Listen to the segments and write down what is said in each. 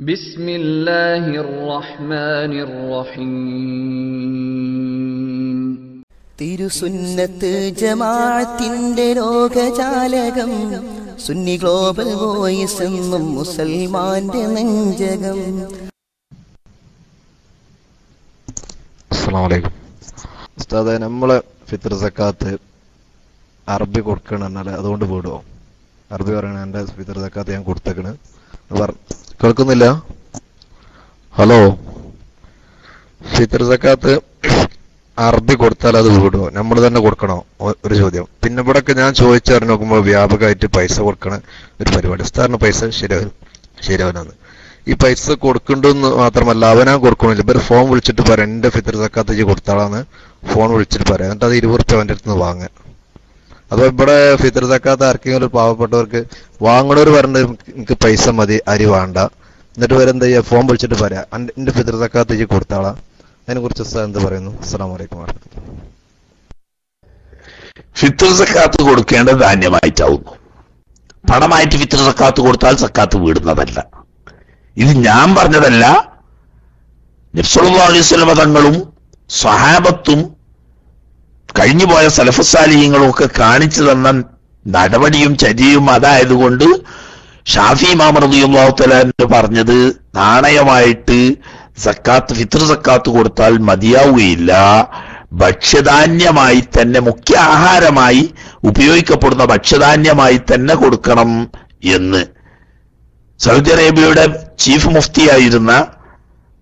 بسم الله الرحمن الرحيم തിരുസുന്നത്ത് ജമാഅത്തിന്റെ ലോകജാലകം Sunni global voice എന്നും മുസൽമാന്റെ നെഞ്ചകം അസ്സലാമലൈക്കും ഉസ്താദെ നമ്മള് ഫിത്തർ സക്കാത്ത് അറബി കൊടുക്കണം എന്നാല് അതുകൊണ്ട് വിടുവോ അറബി പറയണ എന്റെ ഫിത്തർ സക്കാത്ത് ഞാൻ കൊടുത്തേക്കണ് എന്ന് പറ- കേൾക്കുന്നില്ല? ഹലോ? ഫിത്തർ സക്കാത്ത് കൊടുത്താൽ അത് വിടുമോ നമ്മൾ തന്നെ കൊടുക്കണോ? ഒരു ചോദ്യം. പിന്നെ ഇവിടൊക്കെ ഞാൻ ചോദിച്ചറിഞ്ഞ് നോക്കുമ്പോൾ വ്യാപകമായിട്ട് പൈസ കൊടുക്കണ ഒരു പരിപാടി. ഉസ്താദിന് പൈസ ശരിയാവും ശരിയാവുന്നത് ഈ പൈസ കൊടുക്കണ്ടെന്ന് മാത്രമല്ല അവനാ കൊടുക്കണില്ല. ഇപ്പൊ ഫോൺ വിളിച്ചിട്ട് പറയാം എന്റെ ഫിത്തർ സക്കാത്ത് കൊടുത്താളാന്ന്. ഫോൺ വിളിച്ചിട്ട് പറയാം. എന്നിട്ട് അത് ഇരുപത് റുപ്യ അവന്റെ അടുത്ത് നിന്ന് വാങ്ങാൻ അപ്പൊ ഇവിടെ ഫിത്തർ സക്കാത്ത് ആർക്കെങ്കിലും ഒരു പാവപ്പെട്ടവർക്ക് വാങ്ങണവർ പറഞ്ഞ എനിക്ക് പൈസ മതി അരി വേണ്ട. എന്നിട്ട് വരെ എന്താ ഫോം ഫോൺ വിളിച്ചിട്ട് പറയാം "അന്റെ- എന്റെ ഫിത്തർ സക്കാത്ത് ഇജ്ജ് കൊടുത്താളാ. അതിനെ കുറിച്ച് എന്ത് പറയുന്നു? അസ്സാം വാഹമത്തുള്ളാഹി ഫിത്തർ സക്കാത്ത് കൊടുക്കേണ്ട ധാന്യമായിട്ടാവുന്നു. പണമായിട്ട് ഫിത്തർ സക്കാത്ത് കൊടുത്താൽ സക്കാത്ത് വീടുന്നതല്ല. ഇത് ഞാൻ പറഞ്ഞതല്ല നബ്സുല്ലാ അലൈഹി തങ്ങളും സ്വഹാബത്തും കഴിഞ്ഞുപോയ സലഫസാലിഹ്യങ്ങളൊക്കെ കാണിച്ചു തന്ന നടപടിയും ചര്യയും അതായതുകൊണ്ട് ഷാഫി മാമറദിയുള്ളാഹുത്തലാന്ന് പറഞ്ഞത് നാണയമായിട്ട് സക്കാത്ത് ഫിത്ര സക്കാത്ത് കൊടുത്താൽ മതിയാവുകയില്ല. ഭക്ഷ്യധാന്യമായി തന്നെ മുഖ്യ ആഹാരമായി ഉപയോഗിക്കപ്പെടുന്ന ഭക്ഷ്യധാന്യമായി തന്നെ കൊടുക്കണം എന്ന്. സൗദി അറേബ്യയുടെ ചീഫ് മുഫ്തിയായിരുന്ന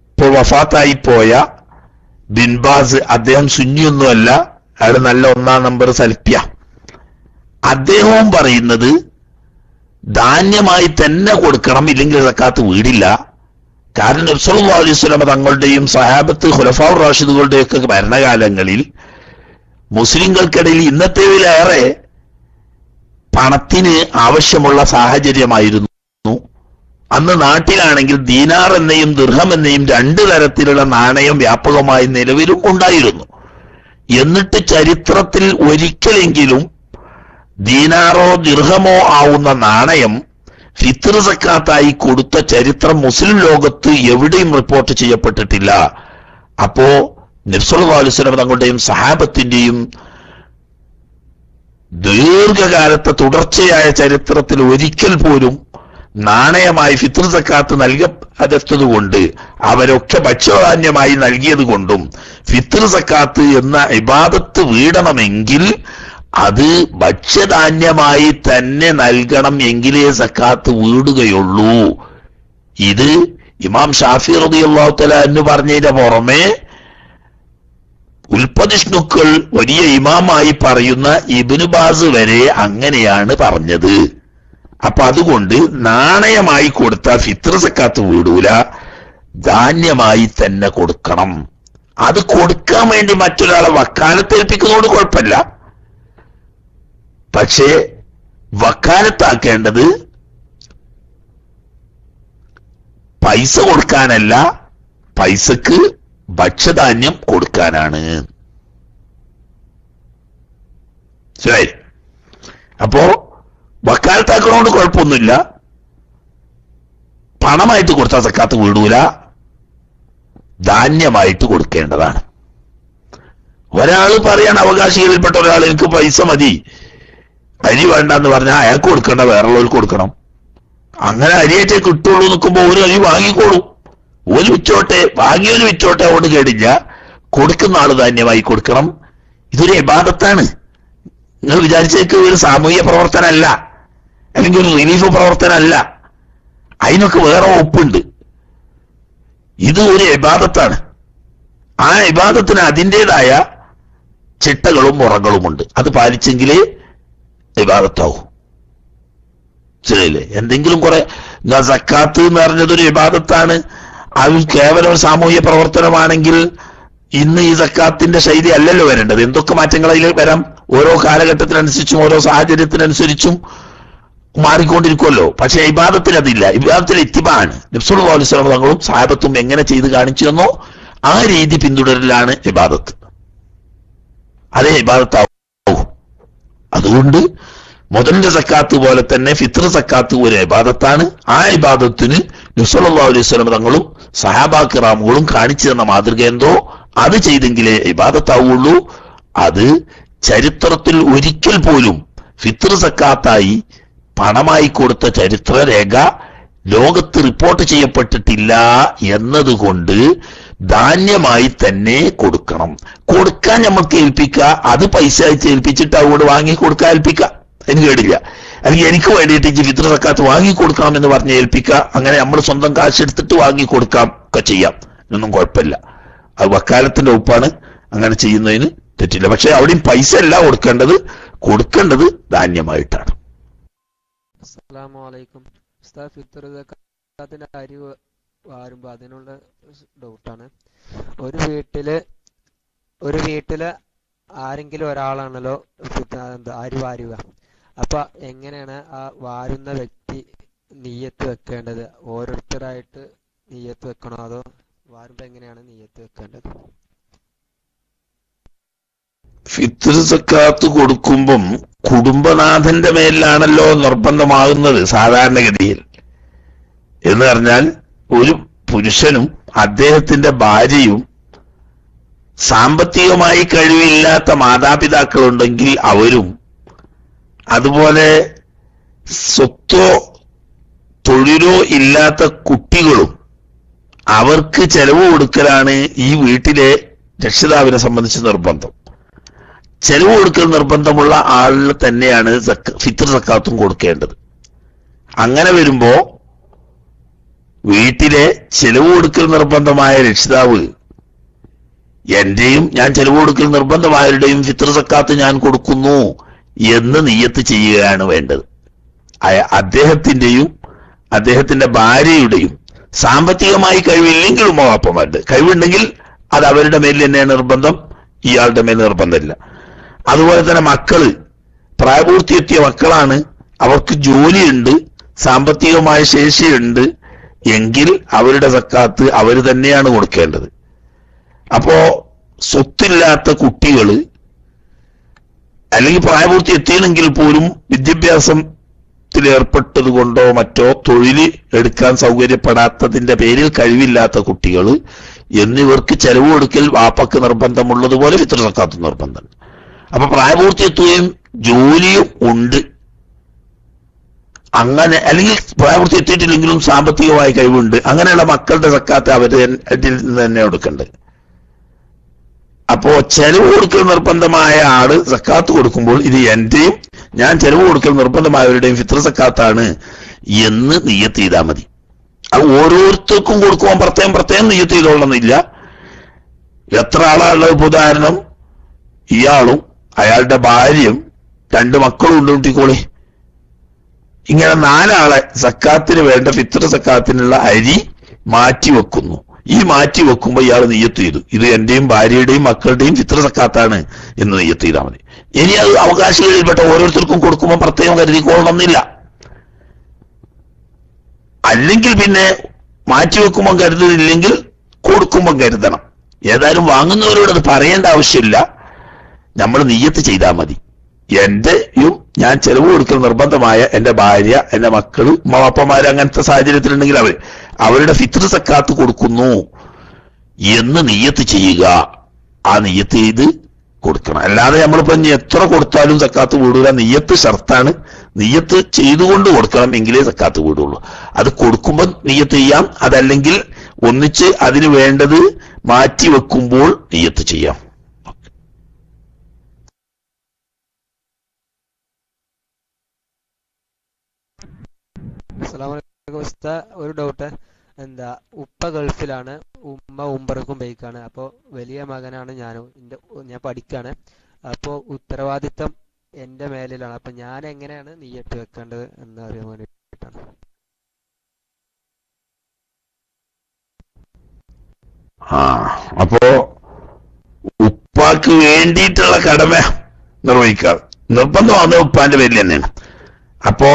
ഇപ്പോൾ വഫാത്തായി പോയ ബിൻബാസ് അദ്ദേഹം സുന്നിയൊന്നുമല്ല അയാൾ നല്ല ഒന്നാം നമ്പർ സൽപ്യ അദ്ദേഹവും പറയുന്നത് ധാന്യമായി തന്നെ കൊടുക്കണം ഇല്ലെങ്കിൽ സക്കാത്ത് വീടില്ല. കാരണം നബ്സല്ലാ അലൈഹി സ്വലമ തങ്ങളുടെയും സഹാബത്ത് ഹുലഫാ റാഷിദുകളുടെയൊക്കെ ഭരണകാലങ്ങളിൽ മുസ്ലിങ്ങൾക്കിടയിൽ ഇന്നത്തേതിലേറെ പണത്തിന് ആവശ്യമുള്ള സാഹചര്യമായിരുന്നു. അന്ന് നാട്ടിലാണെങ്കിൽ ദീനാർ എന്നെയും ദീർഘം എന്നെയും രണ്ട് തരത്തിലുള്ള നാണയം വ്യാപകമായി നിലവിലും ഉണ്ടായിരുന്നു. എന്നിട്ട് ചരിത്രത്തിൽ ഒരിക്കലെങ്കിലും ദീനാറോ ദീർഘമോ ആവുന്ന നാണയം ഫിത്തർ സക്കാത്തായി കൊടുത്ത ചരിത്രം മുസ്ലിം ലോകത്ത് എവിടെയും റിപ്പോർട്ട് ചെയ്യപ്പെട്ടിട്ടില്ല. അപ്പോ നബ്സുല്ലാ അലുസ്ലം തങ്ങളുടെയും സഹാബത്തിന്റെയും ദീർഘകാലത്തെ തുടർച്ചയായ ചരിത്രത്തിൽ ഒരിക്കൽ പോലും നാണയമായി ഫിത്ർ സക്കാത്ത് നൽകപ്പെട്ടതുകൊണ്ട് അവരൊക്കെ ഭക്ഷ്യധാന്യമായി നൽകിയത് കൊണ്ടും ഫിത്രുസക്കാത്ത് എന്ന ഇബാദത്ത് വീടണമെങ്കിൽ അത് ഭക്ഷ്യധാന്യമായി തന്നെ നൽകണം എങ്കിലേ സക്കാത്ത് വീടുകയുള്ളൂ. ഇത് ഇമാം ഷാഫി റബി അള്ളാഹുത്തല എന്ന് പറഞ്ഞതിന്റെ പുറമെ ഉൽപ്പതിഷ്ണുക്കൾ വലിയ ഇമാമായി പറയുന്ന ഇബിനുബാസ് വരെ അങ്ങനെയാണ് പറഞ്ഞത്. അപ്പൊ അതുകൊണ്ട് നാണയമായി കൊടുത്ത ഫിത്ര സക്കാത്ത് വീടൂല. ധാന്യമായി തന്നെ കൊടുക്കണം. അത് കൊടുക്കാൻ വേണ്ടി മറ്റൊരാളെ വക്കാലത്തേൽപ്പിക്കുന്നതുകൊണ്ട് കുഴപ്പമില്ല. പക്ഷേ വക്കാലത്താക്കേണ്ടത് പൈസ കൊടുക്കാനല്ല പൈസക്ക് ഭക്ഷ്യധാന്യം കൊടുക്കാനാണ്. ശരി അപ്പോ വക്കാലത്താക്കണോണ്ട് കുഴപ്പമൊന്നുമില്ല. പണമായിട്ട് കൊടുത്താൽ സക്കാത്ത് വീടൂല. ധാന്യമായിട്ട് കൊടുക്കേണ്ടതാണ്. ഒരാൾ പറയാണ് അവകാശികളിൽപ്പെട്ട ഒരാൾ എനിക്ക് പൈസ മതി. അരി വേണ്ടെന്ന് പറഞ്ഞാൽ അയാൾക്ക് കൊടുക്കേണ്ട വേറുള്ളവർക്ക് കൊടുക്കണം. അങ്ങനെ അരിയേറ്റേ കിട്ടുള്ളൂ നിൽക്കുമ്പോൾ ഒരു അരി വാങ്ങിക്കോളും. ഒരു വിറ്റോട്ടെ വാങ്ങിയൊരു വിറ്റോട്ടെ അതുകൊണ്ട് കേടില്ല. കൊടുക്കുന്ന ആൾ ധാന്യമായി കൊടുക്കണം. ഇതൊരു ഇബാദത്താണ്. നിങ്ങൾ വിചാരിച്ചേക്ക് ഒരു സാമൂഹ്യ പ്രവർത്തനമല്ല. അല്ലെങ്കിൽ ഒരു റിലീഫ് പ്രവർത്തനമല്ല. അതിനൊക്കെ വേറെ ഒപ്പുണ്ട് ഇത് ഒരു ഇബാദത്താണ്. ആ ഇബാദത്തിന് അതിന്റെതായ ചിട്ടകളും മുറകളുമുണ്ട്. അത് പാലിച്ചെങ്കിലേ ഇബാദത്താവും. ശരിയല്ലേ എന്തെങ്കിലും കുറെ സക്കാത്ത് എന്ന് പറഞ്ഞതൊരു ഇബാദത്താണ്. അത് കേവലം സാമൂഹ്യ പ്രവർത്തനമാണെങ്കിൽ ഇന്ന് ഈ സക്കാത്തിന്റെ ശൈലി അല്ലല്ലോ വരേണ്ടത്. എന്തൊക്കെ മാറ്റങ്ങൾ അതിൽ വരാം? ഓരോ കാലഘട്ടത്തിനനുസരിച്ചും ഓരോ സാഹചര്യത്തിനനുസരിച്ചും മാറിക്കൊണ്ടിരിക്കുമല്ലോ പക്ഷെ ഇബാദത്തിൽ അതില്ല. ഇബാദത്തിൽ ഇത്തിബാണ് നബ്സുൽ അലുസ്ലാം തങ്ങളും സാഹബത്തും എങ്ങനെ ചെയ്ത് കാണിച്ചു തന്നോ ആ രീതി പിന്തുടരലാണ് ഇബാദത്ത്. അതേ ഇബാദത്താവും. അതുകൊണ്ട് മുതലിന്റെ സക്കാത്ത് പോലെ തന്നെ ഫിത്ര സക്കാത്ത് ഒരു ഇബാദത്താണ്. ആ ഇബാദത്തിന് നുസല്ലാ അലൈഹി സ്വലം തങ്ങളും സഹാബാക്കിറാമുകളും കാണിച്ചു തന്ന മാതൃക എന്തോ? അത് ചെയ്തെങ്കിലേ ഇബാദത്താവുള്ളൂ. അത് ചരിത്രത്തിൽ ഒരിക്കൽ പോലും ഫിത്ര സക്കാത്തായി പണമായി കൊടുത്ത ചരിത്രരേഖ ലോകത്ത് റിപ്പോർട്ട് ചെയ്യപ്പെട്ടിട്ടില്ല എന്നതുകൊണ്ട് ധാന്യമായി തന്നെ കൊടുക്കണം. കൊടുക്കാൻ നമുക്ക് ഏൽപ്പിക്കുക. അത് പൈസ അയച്ച് ഏൽപ്പിച്ചിട്ട് അതുകൊണ്ട് വാങ്ങി കൊടുക്കാൻ ഏൽപ്പിക്കുക. എനിക്ക് കേടില്ല. അല്ലെങ്കിൽ എനിക്ക് വേണ്ടിയിട്ട് ഇജ്ജ് ഫിത്ര സക്കാത്ത് വാങ്ങി കൊടുക്കണം എന്ന് പറഞ്ഞ് ഏൽപ്പിക്കുക. അങ്ങനെ നമ്മൾ സ്വന്തം കാശ് എടുത്തിട്ട് വാങ്ങി കൊടുക്കാം ഒക്കെ ചെയ്യാം. ഇതൊന്നും കുഴപ്പമില്ല. അത് വക്കാലത്തിന്റെ ഒപ്പാണ് അങ്ങനെ ചെയ്യുന്നതിന് തെറ്റില്ല. പക്ഷെ അവിടെയും പൈസ അല്ല കൊടുക്കേണ്ടത്. കൊടുക്കേണ്ടത് ധാന്യമായിട്ടാണ്. അസ്സലാമു അലൈക്കും. ഉസ്താദ് ഫിത്തർ സക്കാത്തിന്റെ അരി വാരുമ്പോ അതിനുള്ള ഡൗട്ടാണ് ഒരു വീട്ടിൽ ഒരു വീട്ടിൽ ആരെങ്കിലും ഒരാളാണല്ലോ അരി വാരുക. അപ്പൊ എങ്ങനെയാണ് ആ വാരുന്ന വ്യക്തി നീയത്ത് വെക്കേണ്ടത്? ഓരോരുത്തരായിട്ട് നീയത്ത് വെക്കണോ അതോ വാരുമ്പോ എങ്ങനെയാണ് നീയത്ത് വെക്കേണ്ടത്? ഫിത്ർ സക്കാത്ത് കൊടുക്കുമ്പം കുടുംബനാഥന്റെ മേലിലാണല്ലോ നിർബന്ധമാകുന്നത് സാധാരണഗതിയിൽ. എന്ന് പറഞ്ഞാൽ ഒരു പുരുഷനും അദ്ദേഹത്തിന്റെ ഭാര്യയും സാമ്പത്തികമായി കഴിവില്ലാത്ത മാതാപിതാക്കളുണ്ടെങ്കിൽ അവരും അതുപോലെ സ്വത്തോ തൊഴിലോ ഇല്ലാത്ത കുട്ടികളും അവർക്ക് ചെലവ് കൊടുക്കലാണ് ഈ വീട്ടിലെ രക്ഷിതാവിനെ സംബന്ധിച്ച് നിർബന്ധം. ചെലവ് കൊടുക്കൽ നിർബന്ധമുള്ള ആളിൽ തന്നെയാണ് ഫിത്ർ സക്കാത്തും കൊടുക്കേണ്ടത്. അങ്ങനെ വരുമ്പോ വീട്ടിലെ ചെലവ് കൊടുക്കൽ നിർബന്ധമായ രക്ഷിതാവ് എന്റെയും ഞാൻ ചെലവ് കൊടുക്കൽ നിർബന്ധമായവരുടെയും ഫിത്ർ സക്കാത്ത് ഞാൻ കൊടുക്കുന്നു എന്ന് നീയത്ത് ചെയ്യുകയാണ് വേണ്ടത്. അദ്ദേഹത്തിന്റെയും അദ്ദേഹത്തിന്റെ ഭാര്യയുടെയും സാമ്പത്തികമായി കഴിവില്ലെങ്കിലും ഉമ്മവാപ്പമാരുടെ കഴിവുണ്ടെങ്കിൽ അത് അവരുടെ മേലിൽ തന്നെയാണ് നിർബന്ധം ഇയാളുടെ മേൽ നിർബന്ധമില്ല. അതുപോലെ തന്നെ മക്കൾ. പ്രായപൂർത്തിയെത്തിയ മക്കളാണ്. അവർക്ക് ജോലിയുണ്ട്. സാമ്പത്തികമായ ശേഷിയുണ്ട്. എങ്കിൽ അവരുടെ സക്കാത്ത് അവർ തന്നെയാണ് കൊടുക്കേണ്ടത്. അപ്പോ സ്വത്തില്ലാത്ത കുട്ടികൾ അല്ലെങ്കിൽ പ്രായപൂർത്തി എത്തിയില്ലെങ്കിൽ പോലും വിദ്യാഭ്യാസത്തിൽ ഏർപ്പെട്ടത് കൊണ്ടോ മറ്റോ തൊഴിൽ എടുക്കാൻ സൗകര്യപ്പെടാത്തതിന്റെ പേരിൽ കഴിവില്ലാത്ത കുട്ടികൾ എന്നിവർക്ക് ചെലവ് കൊടുക്കൽ വാപ്പക്ക് നിർബന്ധമുള്ളതുപോലെ ഇത്ര സക്കാത്ത് നിർബന്ധം. അപ്പൊ പ്രായപൂർത്തിയെത്തുകയും ജോലിയും ഉണ്ട്. അങ്ങനെ അല്ലെങ്കിൽ പ്രായപൂർത്തി എത്തിയിട്ടില്ലെങ്കിലും സാമ്പത്തികമായ കഴിവുണ്ട്. അങ്ങനെയുള്ള മക്കളുടെ സക്കാത്ത് അവർ അതിൽ നിന്ന് തന്നെ കൊടുക്കേണ്ടത് അപ്പോ ചെലവ് കൊടുക്കൽ നിർബന്ധമായ ആൾ സക്കാത്ത് കൊടുക്കുമ്പോൾ ഇത് എന്റെയും ഞാൻ ചെലവ് കൊടുക്കൽ നിർബന്ധമായവരുടെയും ഫിത്ര സക്കാത്താണ് എന്ന് നീയത്ത് ചെയ്താൽ മതി. അത് ഓരോരുത്തർക്കും കൊടുക്കുവാൻ പ്രത്യേകം പ്രത്യേകം നീയത്ത് ചെയ്തോളണമെന്നില്ല എത്ര ആളാണുള്ളത് ഉദാഹരണം ഇയാളും അയാളുടെ ഭാര്യയും രണ്ട് മക്കളും ഉണ്ട് കുട്ടിക്കോളി. ഇങ്ങനെ നാലാളെ സക്കാത്തിന് വേണ്ട ഫിത്ര സക്കാത്തിനുള്ള അരി മാറ്റി വെക്കുന്നു. ഈ മാറ്റി വെക്കുമ്പോൾ ഇയാൾ നെയ്യത്ത് ചെയ്തു. ഇത് എന്റെയും ഭാര്യയുടെയും മക്കളുടെയും ചിത്ര സക്കാത്താണ് എന്ന് നെയ്യത്ത് ചെയ്താൽ മതി. ഇനി അത് അവകാശികളിൽപ്പെട്ട ഓരോരുത്തർക്കും കൊടുക്കുമ്പോൾ പ്രത്യേകം കരുതിക്കൊള്ളണമെന്നില്ല. അല്ലെങ്കിൽ പിന്നെ മാറ്റി വെക്കുമ്പോൾ കരുതുന്നില്ലെങ്കിൽ കൊടുക്കുമ്പോൾ കരുതണം. ഏതായാലും വാങ്ങുന്നവരോട് അത് പറയേണ്ട ആവശ്യമില്ല. നമ്മൾ നീയത്ത് ചെയ്താൽ മതി. എന്റെയും ഞാൻ ചെലവ് കൊടുക്കുന്ന നിർബന്ധമായ എന്റെ ഭാര്യ എന്റെ മക്കൾ ഉമ്മവാപ്പമാര് അങ്ങനത്തെ സാഹചര്യത്തിലുണ്ടെങ്കിൽ അവർ അവരുടെ ഫിത്ർ സക്കാത്ത് കൊടുക്കുന്നു. എന്ന് നീയത്ത് ചെയ്യുക. ആ നീയത്ത് ചെയ്ത് കൊടുക്കണം. അല്ലാതെ നമ്മളിപ്പോ എത്ര കൊടുത്താലും സക്കാത്ത് വീടൂല. നീയത്ത് ഷർത്താണ്. നീയത്ത് ചെയ്തുകൊണ്ട് കൊടുക്കണം എങ്കിലേ സക്കാത്ത് വീടുള്ളൂ. അത് കൊടുക്കുമ്പോൾ നീയത്ത് ചെയ്യാം. അതല്ലെങ്കിൽ ഒന്നിച്ച് അതിന് വേണ്ടത് മാറ്റി വെക്കുമ്പോൾ നീയത്ത് ചെയ്യാം. അസ്സലാമലൈക്കും. ഉസ്താദ് ഒരു ഡൗട്ട് എന്താ ഉപ്പ ഗൾഫിലാണ്. ഉമ്മ ഉംബറക്കും ബൈക്കാണ്. അപ്പോൾ വലിയ മകനാണ് ഞാനും. ഞാൻ പഠിക്കാണ്. അപ്പോൾ ഉത്തരവാദിത്തം എന്റെ മേലിലാണ്. അപ്പൊ ഞാൻ എങ്ങനെയാണ് നീയത്ത് വെക്കേണ്ടത് എന്ന് അറിയാൻ വേണ്ടിയിട്ടാണ്. ആ അപ്പോ ഉപ്പാക്ക് വേണ്ടിയിട്ടുള്ള കടമ നിർവഹിക്കാം. നിർബന്ധമാണ് ഉപ്പാന്റെ പേരിൽ തന്നെയാണ്? അപ്പോ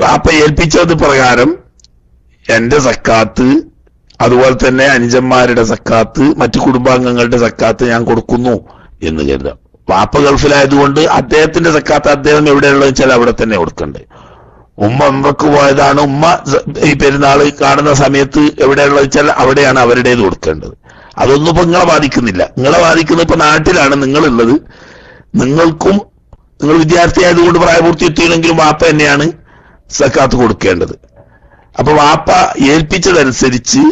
വാപ്പ ഏൽപ്പിച്ചത് പ്രകാരം എന്റെ സക്കാത്ത് അതുപോലെ തന്നെ അനുജന്മാരുടെ സക്കാത്ത് മറ്റു കുടുംബാംഗങ്ങളുടെ സക്കാത്ത് ഞാൻ കൊടുക്കുന്നു എന്ന് കരുതാം. വാപ്പ ഗൾഫിലായതുകൊണ്ട് അദ്ദേഹത്തിന്റെ സക്കാത്ത് അദ്ദേഹം എവിടെയുള്ളത് വെച്ചാൽ അവിടെ തന്നെ കൊടുക്കണ്ടേ. ഉമ്മ ഉമ്മക്ക് പോയതാണ്. ഉമ്മ ഈ പെരുന്നാൾ കാണുന്ന സമയത്ത് എവിടെയുള്ളത് വെച്ചാൽ അവിടെയാണ് അവരുടേത് കൊടുക്കേണ്ടത്. അതൊന്നും ഇപ്പൊ നിങ്ങളെ ബാധിക്കുന്നില്ല. നിങ്ങളെ ബാധിക്കുന്നത് ഇപ്പൊ നാട്ടിലാണ് നിങ്ങളുള്ളത്. നിങ്ങൾക്കും നിങ്ങൾ വിദ്യാർത്ഥി ആയതുകൊണ്ട് പ്രായപൂർത്തി എത്തിയില്ലെങ്കിലും വാപ്പ തന്നെയാണ് സക്കാത്ത് കൊടുക്കേണ്ടത്. അപ്പൊ വാപ്പ ഏൽപ്പിച്ചതനുസരിച്ച്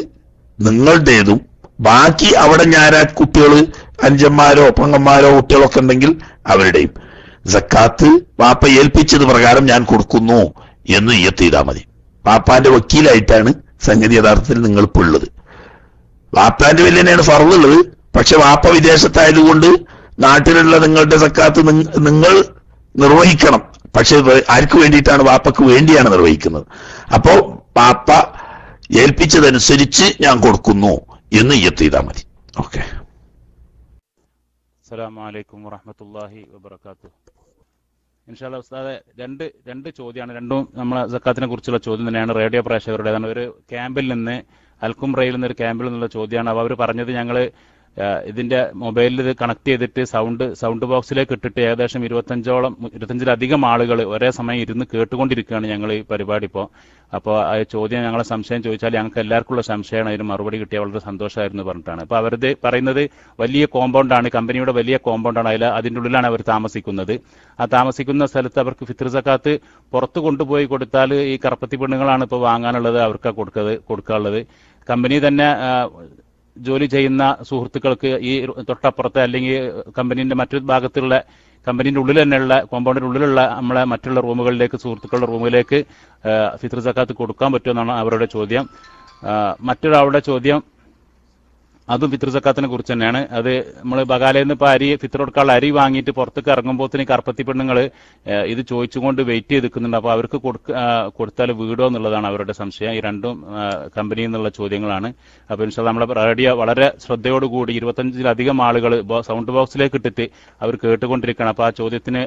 നിങ്ങളുടേതും ബാക്കി അവിടെ ഞാനാ കുട്ടികൾ അഞ്ചന്മാരോ പെങ്ങന്മാരോ കുട്ടികളൊക്കെ ഉണ്ടെങ്കിൽ അവരുടെയും. സക്കാത്ത് വാപ്പ ഏൽപ്പിച്ചത് പ്രകാരം ഞാൻ കൊടുക്കുന്നു എന്ന് ചെയ്താൽ മതി. വാപ്പാന്റെ വക്കീലായിട്ടാണ് സംഗതി യഥാർത്ഥത്തിൽ നിങ്ങൾ ഇപ്പോൾ ഉള്ളത്. വാപ്പാന്റെ വലിയ തന്നെയാണ് ഫറുള്ളത് പക്ഷെ വാപ്പ വിദേശത്തായതുകൊണ്ട് നാട്ടിലുള്ള നിങ്ങളുടെ സക്കാത്ത് നിങ്ങൾ നിർവഹിക്കണം. പക്ഷെ ആർക്ക് വേണ്ടിയിട്ടാണ് വാപ്പക്ക് വേണ്ടിയാണ് നിർവഹിക്കുന്നത്? അപ്പോ വാപ്പ ഏൽപ്പിച്ചതനുസരിച്ച് ഞാൻ കൊടുക്കുന്നു എന്ന് ഇയത്ത് ചെയ്താൽ മതി. ഓക്കെ. അസ്സലാമലൈക്കും വറഹമത്തല്ലാഹി വബർക്കാത്തു ഇൻഷാല്ല ഉസ്താദെ രണ്ട് രണ്ട് ചോദ്യമാണ്. രണ്ടും നമ്മളെ സക്കാത്തിനെ കുറിച്ചുള്ള ചോദ്യം തന്നെയാണ്. റേഡിയോ പ്രേക്ഷകരുടേതാണ്. ഒരു ക്യാമ്പിൽ നിന്ന് അൽക്കുംറയിൽ നിന്ന് ഒരു ക്യാമ്പിൽ നിന്നുള്ള ചോദ്യമാണ്. അപ്പോൾ അവർ പറഞ്ഞത് ഞങ്ങൾ ഇതിന്റെ മൊബൈലിൽ ഇത് കണക്ട് ചെയ്തിട്ട് സൗണ്ട് സൗണ്ട് ബോക്സിലേക്ക് ഇട്ടിട്ട് ഏകദേശം ഇരുപത്തഞ്ചോളം ഇരുപത്തഞ്ചിലധികം ആളുകൾ ഒരേ സമയം ഇരുന്ന് കേട്ടുകൊണ്ടിരിക്കുകയാണ് ഞങ്ങൾ ഈ പരിപാടി ഇപ്പോൾ അപ്പോൾ ആ ചോദ്യം ഞങ്ങളെ സംശയം ചോദിച്ചാൽ ഞങ്ങൾക്ക് എല്ലാവർക്കുള്ള സംശയമാണ്. അതിന് മറുപടി കിട്ടിയ വളരെ സന്തോഷമായിരുന്നു പറഞ്ഞിട്ടാണ്. അപ്പോൾ അവരത് പറയുന്നത് വലിയ കോമ്പൗണ്ടാണ് കമ്പനിയുടെ വലിയ കോമ്പൗണ്ടാണ് അതിൽ അതിന്റെ ഉള്ളിലാണ് അവർ താമസിക്കുന്നത്. ആ താമസിക്കുന്ന സ്ഥലത്ത് അവർക്ക് ഫിത്ർ സക്കാത്ത് പുറത്ത് കൊണ്ടുപോയി കൊടുത്താൽ ഈ കറപ്പത്തി പെണ്ണുങ്ങളാണ് ഇപ്പോൾ വാങ്ങാനുള്ളത് അവർക്ക് കൊടുക്കത് കൊടുക്കാനുള്ളത്. കമ്പനി തന്നെ ജോലി ചെയ്യുന്ന സുഹൃത്തുക്കൾക്ക് ഈ തൊട്ടപ്പുറത്തെ അല്ലെങ്കിൽ കമ്പനീന്റെ മറ്റൊരു ഭാഗത്തുള്ള കമ്പനീന്റെ ഉള്ളിൽ തന്നെയുള്ള കോമ്പൗണ്ടിന്റെ ഉള്ളിലുള്ള നമ്മളെ മറ്റുള്ള റൂമുകളിലേക്ക് സുഹൃത്തുക്കളുടെ റൂമിലേക്ക് ആ, ഫിത്ർ സക്കാത്ത് കൊടുക്കാൻ പറ്റുമെന്നാണ് അവരുടെ ചോദ്യം. മറ്റൊരാളുടെ ചോദ്യം അതും ഫിത്രുസക്കാത്തിനെ കുറിച്ച് തന്നെയാണ്. അത് നമ്മൾ ബകാലയിൽ നിന്ന് ഇപ്പോൾ അരി ഫിത്രോടുക്കാനുള്ള അരി വാങ്ങിയിട്ട് പുറത്തേക്ക് ഇറങ്ങുമ്പോഴത്തേന് കറുപ്പത്തി പെണ്ണുങ്ങൾ ഇത് ചോദിച്ചുകൊണ്ട് വെയിറ്റ് ചെയ്ത് നിൽക്കുന്നുണ്ട് അപ്പോൾ അവർക്ക് കൊടുത്താൽ വീടോ എന്നുള്ളതാണ് അവരുടെ സംശയം. ഈ രണ്ടും കമ്പനിയിൽ നിന്നുള്ള ചോദ്യങ്ങളാണ്. അപ്പോൾ ഇൻഷാ നമ്മളെ റേഡിയോ വളരെ ശ്രദ്ധയോടുകൂടി ഇരുപത്തഞ്ചിലധികം ആളുകൾ സൗണ്ട് ബോക്സിലേക്ക് ഇട്ടിട്ട് അവർ കേട്ടുകൊണ്ടിരിക്കുകയാണ്. അപ്പോൾ ആ ചോദ്യത്തിന്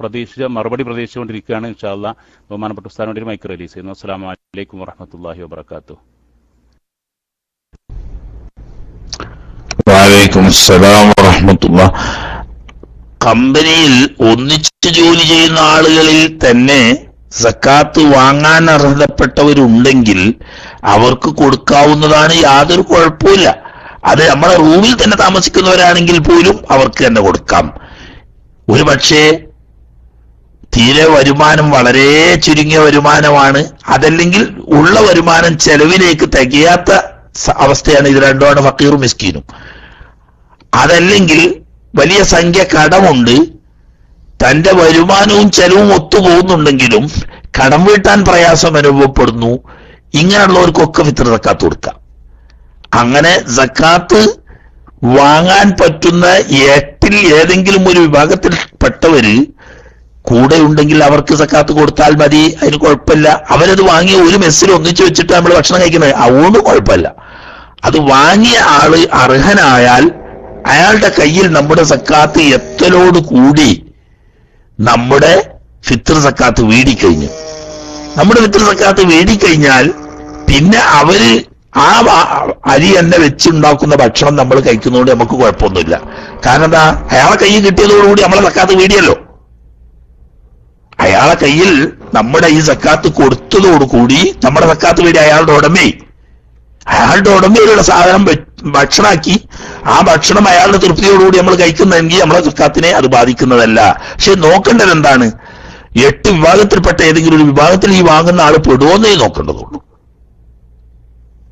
പ്രതീക്ഷിച്ച മറുപടി പ്രതീക്ഷിച്ചുകൊണ്ടിരിക്കുകയാണ് ഇൻഷാല്ല ബഹുമാനപ്പെട്ട ഉസ്താദിന് വേണ്ടി മൈക്ക് റിലീസ് ചെയ്യുന്നു. അസ്സാം വലൈക്കും വറഹമത്തല്ലാഹി വാബർക്കാത്തു വാലൈക്കും അസ്സലാം വറഹമത്തുള്ള. കമ്പനിയിൽ ഒന്നിച്ച് ജോലി ചെയ്യുന്ന ആളുകളിൽ തന്നെ സക്കാത്ത് വാങ്ങാൻ അർഹതപ്പെട്ടവരുണ്ടെങ്കിൽ അവർക്ക് കൊടുക്കാവുന്നതാണ് യാതൊരു കുഴപ്പമില്ല അത് നമ്മളെ റൂമിൽ തന്നെ താമസിക്കുന്നവരാണെങ്കിൽ പോലും അവർക്ക് തന്നെ കൊടുക്കാം. ഒരു പക്ഷേ തീരെ വരുമാനം വളരെ ചുരുങ്ങിയ വരുമാനമാണ്. അതല്ലെങ്കിൽ ഉള്ള വരുമാനം ചെലവിലേക്ക് തികയാത്ത അവസ്ഥയാണ് ഇത് രണ്ടുമാണ് ഫക്കീറും മിസ്കീനും. അതല്ലെങ്കിൽ വലിയ സംഖ്യ കടമുണ്ട് തന്റെ വരുമാനവും ചെലവും ഒത്തുപോകുന്നുണ്ടെങ്കിലും കടം വീട്ടാൻ പ്രയാസം അനുഭവപ്പെടുന്നു ഇങ്ങനെയുള്ളവർക്കൊക്കെ ഫിത്ര സക്കാത്ത് കൊടുക്കാം. അങ്ങനെ സക്കാത്ത് വാങ്ങാൻ പറ്റുന്ന എട്ടിൽ ഏതെങ്കിലും ഒരു വിഭാഗത്തിൽ പെട്ടവര് കൂടെ ഉണ്ടെങ്കിൽ അവർക്ക് സക്കാത്ത് കൊടുത്താൽ മതി അതിന് കുഴപ്പമില്ല. അവരത് വാങ്ങിയ ഒരു മെസ്സിൽ ഒന്നിച്ചു വെച്ചിട്ട് നമ്മൾ ഭക്ഷണം കഴിക്കുന്നത്. അതുകൊണ്ട് കുഴപ്പമില്ല. അത് വാങ്ങിയ ആൾ അർഹനായാൽ അയാളുടെ കയ്യിൽ നമ്മുടെ സക്കാത്ത് എത്തലോട് കൂടി നമ്മുടെ ഫിത്ർ സക്കാത്ത് വീടിക്കഴിഞ്ഞു. നമ്മുടെ ഫിത്ർ സക്കാത്ത് വീടിക്കഴിഞ്ഞാൽ പിന്നെ അവർ ആ അരി തന്നെ വെച്ചുണ്ടാക്കുന്ന ഭക്ഷണം നമ്മൾ കഴിക്കുന്നതുകൊണ്ട് നമുക്ക് കുഴപ്പമൊന്നുമില്ല. കാരണം എന്താ? അയാളെ കയ്യിൽ കിട്ടിയതോടുകൂടി നമ്മളെ സക്കാത്ത് വീടിയല്ലോ. അയാളെ കയ്യിൽ നമ്മുടെ ഈ സക്കാത്ത് കൊടുത്തതോടുകൂടി നമ്മുടെ സക്കാത്ത് വീടി അയാളുടെ ഉടമേ അയാളുടെ ഉടമയിലുള്ള സാധനം ഭക്ഷണമാക്കി ആ ഭക്ഷണം അയാളുടെ തൃപ്തിയോടുകൂടി നമ്മൾ കഴിക്കുന്നതെങ്കിൽ നമ്മളെ ദുഃഖത്തിനെ അത് ബാധിക്കുന്നതല്ല. പക്ഷെ നോക്കേണ്ടത് എന്താണ്? എട്ട് വിഭാഗത്തിൽപ്പെട്ട ഏതെങ്കിലും ഒരു വിഭാഗത്തിൽ ഈ വാങ്ങുന്ന ആൾ പെടുവോന്നേ നോക്കേണ്ടതുള്ളൂ.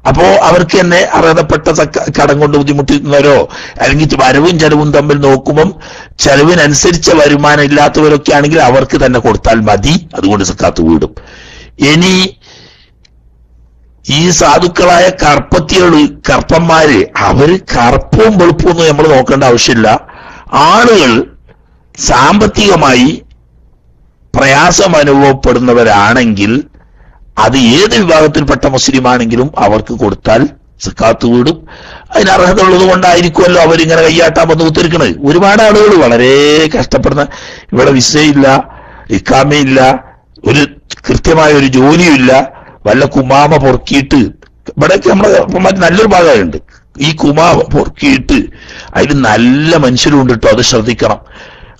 അപ്പോ അവർക്ക് തന്നെ അർഹതപ്പെട്ട കടം കൊണ്ട് ബുദ്ധിമുട്ടുന്നവരോ അല്ലെങ്കിൽ വരവും ചെലവും തമ്മിൽ നോക്കുമ്പം ചെലവിനനുസരിച്ച വരുമാനം ഇല്ലാത്തവരൊക്കെ ആണെങ്കിൽ അവർക്ക് തന്നെ കൊടുത്താൽ മതി. അതുകൊണ്ട് സക്കാത്ത് വീടും. ഇനി ഈ സാധുക്കളായ കർപ്പത്തികൾ കർപ്പന്മാര് അവർ കറുപ്പവും വെളുപ്പവും നമ്മൾ നോക്കേണ്ട ആവശ്യമില്ല. ആളുകൾ സാമ്പത്തികമായി പ്രയാസം അനുഭവപ്പെടുന്നവരാണെങ്കിൽ അത് ഏത് വിഭാഗത്തിൽപ്പെട്ട മുസ്ലിം ആണെങ്കിലും അവർക്ക് കൊടുത്താൽ സക്കാത്ത് വീടും അതിന് അർഹത ഉള്ളത് കൊണ്ടായിരിക്കുമല്ലോ അവരിങ്ങനെ കയ്യാട്ടാൻ വന്ന് കുത്തിരിക്കണത്. ഒരുപാട് ആളുകൾ വളരെ കഷ്ടപ്പെടുന്ന ഇവിടെ വിസയില്ല ഇക്കാമയില്ല ഒരു കൃത്യമായ ഒരു ജോലിയില്ല വല്ല കുമാമ പൊറുക്കിയിട്ട് ഇവിടെയൊക്കെ നമ്മുടെ മറ്റ് നല്ലൊരു ഭാഗമുണ്ട് ഈ കുമാമ പൊറുക്കിയിട്ട് അതിൽ നല്ല മനുഷ്യരുണ്ട് കേട്ടോ അത് ശ്രദ്ധിക്കണം.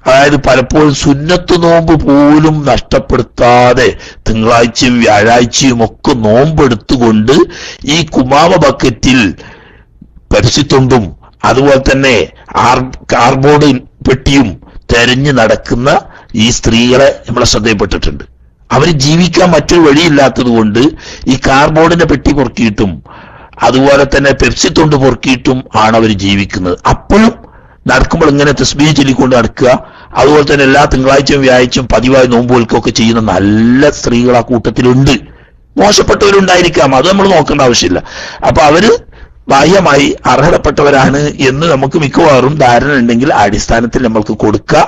അതായത് പലപ്പോഴും സുന്നത്ത് നോമ്പ് പോലും നഷ്ടപ്പെടുത്താതെ തിങ്കളാഴ്ചയും വ്യാഴാഴ്ചയും ഒക്കെ നോമ്പെടുത്തുകൊണ്ട് ഈ കുമാമ ബക്കറ്റിൽ പരസ്യത്തുണ്ടും അതുപോലെ തന്നെ കാർബോർഡ് പെട്ടിയും തെരഞ്ഞു നടക്കുന്ന ഈ സ്ത്രീകളെ നമ്മളെ ശ്രദ്ധയിൽപ്പെട്ടിട്ടുണ്ട്. അവർ ജീവിക്കാൻ മറ്റൊരു വഴിയില്ലാത്തതുകൊണ്ട് ഈ കാർബോർഡിന്റെ പെട്ടി പൊറുക്കിയിട്ടും അതുപോലെ തന്നെ പെപ്സി തൊണ്ട് പൊറുക്കിയിട്ടും ആണ് അവർ ജീവിക്കുന്നത്. അപ്പോഴും നടക്കുമ്പോൾ ഇങ്ങനെ തസ്ബീ ചൊല്ലിക്കൊണ്ട് നടക്കുക അതുപോലെ തന്നെ എല്ലാ തിങ്കളാഴ്ചയും വ്യാഴ്ചയും പതിവായി നോമ്പുകൾക്കൊക്കെ ചെയ്യുന്ന നല്ല സ്ത്രീകൾ ആ കൂട്ടത്തിലുണ്ട്. മോശപ്പെട്ടവരുണ്ടായിരിക്കാം അത് നമ്മൾ നോക്കേണ്ട ആവശ്യമില്ല. അപ്പൊ അവർ ബാഹ്യമായി അർഹതപ്പെട്ടവരാണ് എന്ന് നമുക്ക് മിക്കവാറും ധാരണ ഉണ്ടെങ്കിൽ അടിസ്ഥാനത്തിൽ നമ്മൾക്ക് കൊടുക്കുക.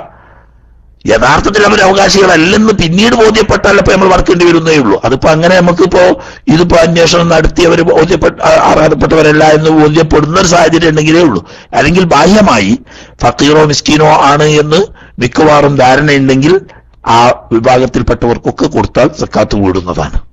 യഥാർത്ഥത്തിൽ അവർ അവകാശികളല്ലെന്ന് പിന്നീട് ബോധ്യപ്പെട്ടാൽ നമ്മൾ വർക്കേണ്ടി വരുന്നേ ഉള്ളൂ. അതിപ്പോ അങ്ങനെ നമുക്കിപ്പോ ഇതിപ്പോ അന്വേഷണം നടത്തി അവർ ബോധ്യപ്പെട്ട അർഹതപ്പെട്ടവരല്ല എന്ന് ബോധ്യപ്പെടുന്ന ഒരു സാഹചര്യം ഉണ്ടെങ്കിലേ ഉള്ളൂ. അല്ലെങ്കിൽ ബാഹ്യമായി ഫക്കീറോ മിസ്കീനോ ആണ് എന്ന് മിക്കവാറും ധാരണയുണ്ടെങ്കിൽ ആ വിഭാഗത്തിൽപ്പെട്ടവർക്കൊക്കെ കൊടുത്താൽ സക്കാത്ത് കൂടുന്നതാണ്.